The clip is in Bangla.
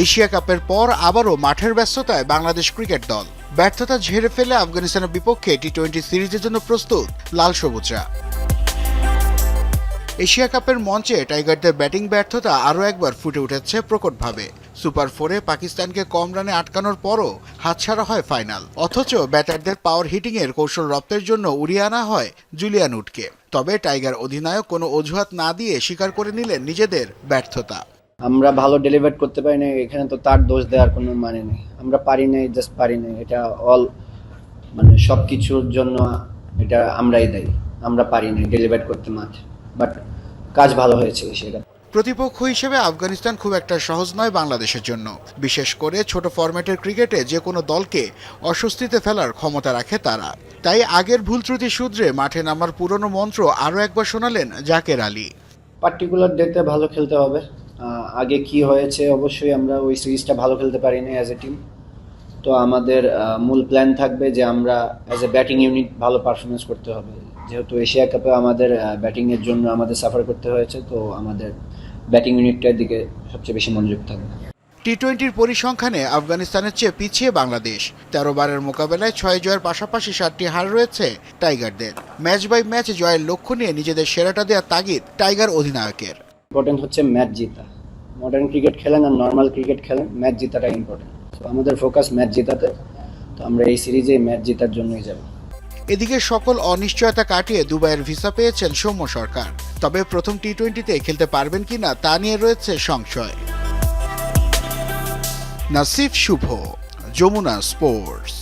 এশিয়া কাপের পর আবারও মাঠের ব্যস্ততায় বাংলাদেশ ক্রিকেট দল। ব্যর্থতা ঝেড়ে ফেলে আফগানিস্তানের বিপক্ষে টি টোয়েন্টি সিরিজের জন্য প্রস্তুত লাল সবুজরা। এশিয়া কাপের মঞ্চে টাইগারদের ব্যাটিং ব্যর্থতা আরও একবার ফুটে উঠেছে প্রকটভাবে। সুপার ফোরে পাকিস্তানকে কম রানে আটকানোর পরও হাতছাড়া হয় ফাইনাল। অথচ ব্যাটারদের পাওয়ার হিটিংয়ের কৌশল রপ্তের জন্য উড়িয়ে আনা হয় জুলিয়ান উডকে। তবে টাইগার অধিনায়ক কোনো অজুহাত না দিয়ে স্বীকার করে নিলেন নিজেদের ব্যর্থতা। আমরা ভালো ডেলিভার করতে পারি না এখানে তো তার দোষ দেওয়ার কোনো মানে নেই। আমরা পারি নাই জাস্ট পারি নাই। এটা অল মানে সব কিছুর জন্য এটা আমরাই দায়ী আমরা পারি নাই ডেলিভার করতে মাঠ বাট কাজ ভালো হয়েছে সেটা প্রতিপক্ষ হিসেবে আফগানিস্তান খুব একটা সহজ নয় বাংলাদেশের জন্য। বিশেষ করে ছোট ফরম্যাটের ক্রিকেটে যে কোনো দলকে অস্বস্তিতে ফেলার ক্ষমতা রাখে তারা। তাই আগের ভুল ত্রুটি শুধরে মাঠে নামার পুরনো মন্ত্র আরও একবার শোনালেন জাকের আলী। পার্টিকুলার ডেতে ভালো খেলতে হবে। আগে কি হয়েছে অবশ্যই আমরা ওই সিরিজটা ভালো খেলতে পারি না অ্যাজ এ টিম তো আমাদের মূল প্ল্যান থাকবে যে আমরা অ্যাজ এ ব্যাটিং ইউনিট ভালো পারফরমেন্স করতে হবে। যেহেতু এশিয়া কাপে আমাদের ব্যাটিংয়ের জন্য আমাদের সাফার করতে হয়েছে, তো আমাদের ব্যাটিং ইউনিটটার দিকে সবচেয়ে বেশি মনোযোগ থাকবে। টি টোয়েন্টির পরিসংখ্যানে আফগানিস্তানের চেয়ে পিছিয়ে বাংলাদেশ। তেরো বারের মোকাবেলায় ছয় জয়ের পাশাপাশি সাতটি হার রয়েছে টাইগারদের। ম্যাচ বাই ম্যাচ জয়ের লক্ষ্য নিয়ে নিজেদের সেরাটা দেওয়ার তাগিদ টাইগার অধিনায়কের। ইম্পর্টেন্ট হচ্ছে ম্যাচ জিতা। মডার্ন ক্রিকেট খেলেন আর নর্মাল ক্রিকেট খেলেন ম্যাচ জিতাটা ইম্পর্টেন্ট তো আমাদের ফোকাস ম্যাচ জেতাতে। তো আমরা এই সিরিজে ম্যাচ জেতার জন্যই যাব। এদিকে সকল অনিশ্চয়তা কাটিয়ে দুবাইয়ের ভিসা পেয়েছেন সৌম্য সরকার। তবে প্রথম টি টোয়েন্টিতে খেলতে পারবেন কিনা তা নিয়ে রয়েছে সংশয়। নাসিফ শুভ, যমুনা স্পোর্টস